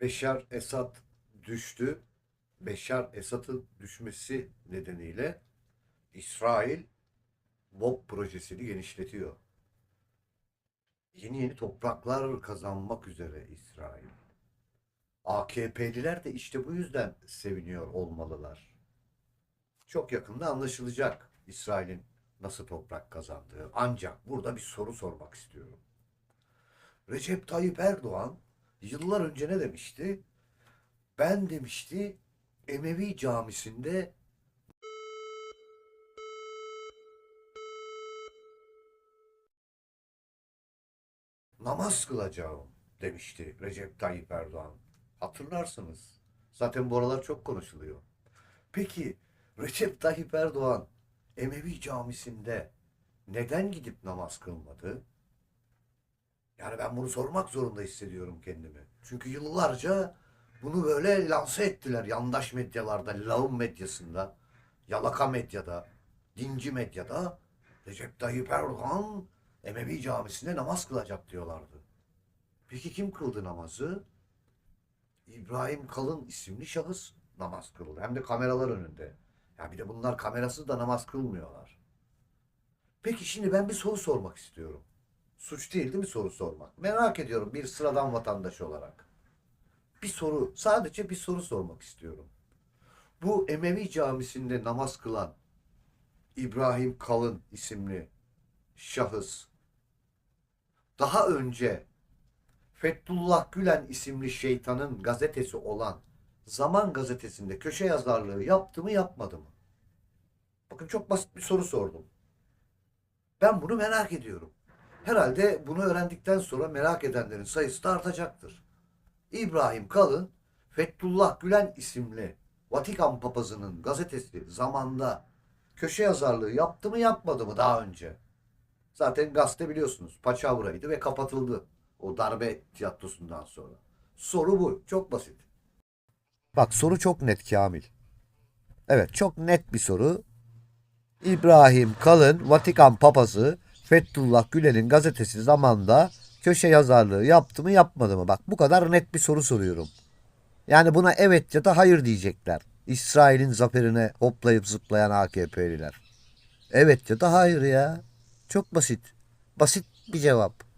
Beşar Esad düştü. Beşar Esad'ın düşmesi nedeniyle İsrail BOP projesini genişletiyor. Yeni yeni topraklar kazanmak üzere İsrail. AKP'liler de işte bu yüzden seviniyor olmalılar. Çok yakında anlaşılacak İsrail'in nasıl toprak kazandığı. Ancak burada bir soru sormak istiyorum. Recep Tayyip Erdoğan yıllar önce ne demişti? Ben demişti Emevi camisinde namaz kılacağım demişti Recep Tayyip Erdoğan. Hatırlarsınız. Zaten bu aralar çok konuşuluyor. Peki Recep Tayyip Erdoğan Emevi camisinde neden gidip namaz kılmadı? Yani ben bunu sormak zorunda hissediyorum kendimi. Çünkü yıllarca bunu böyle lanse ettiler yandaş medyalarda, lağım medyasında, yalaka medyada, dinci medyada. Recep Tayyip Erdoğan Emevi camisinde namaz kılacak diyorlardı. Peki kim kıldı namazı? İbrahim Kalın isimli şahıs namaz kıldı. Hem de kameralar önünde. Ya bir de bunlar kamerasız da namaz kılmıyorlar. Peki şimdi ben bir soru sormak istiyorum. Suç değil değil mi soru sormak? Merak ediyorum bir sıradan vatandaş olarak. Bir soru, sadece bir soru sormak istiyorum. Bu Emevi camisinde namaz kılan İbrahim Kalın isimli şahıs daha önce Fethullah Gülen isimli şeytanın gazetesi olan Zaman gazetesinde köşe yazarlığı yaptı mı yapmadı mı? Bakın çok basit bir soru sordum. Ben bunu merak ediyorum. Herhalde bunu öğrendikten sonra merak edenlerin sayısı da artacaktır. İbrahim Kalın, Fethullah Gülen isimli Vatikan papazının gazetesi zamanda köşe yazarlığı yaptı mı yapmadı mı daha önce? Zaten gazete biliyorsunuz paçavraydı ve kapatıldı o darbe tiyatrosundan sonra. Soru bu. Çok basit. Bak soru çok net Kamil. Evet çok net bir soru. İbrahim Kalın Vatikan papazı Fethullah Gülen'in gazetesi zamanda köşe yazarlığı yaptı mı yapmadı mı? Bak bu kadar net bir soru soruyorum. Yani buna evet ya da hayır diyecekler. İsrail'in zaferine hoplayıp zıplayan AKP'liler. Evet ya da hayır ya. Çok basit. Basit bir cevap.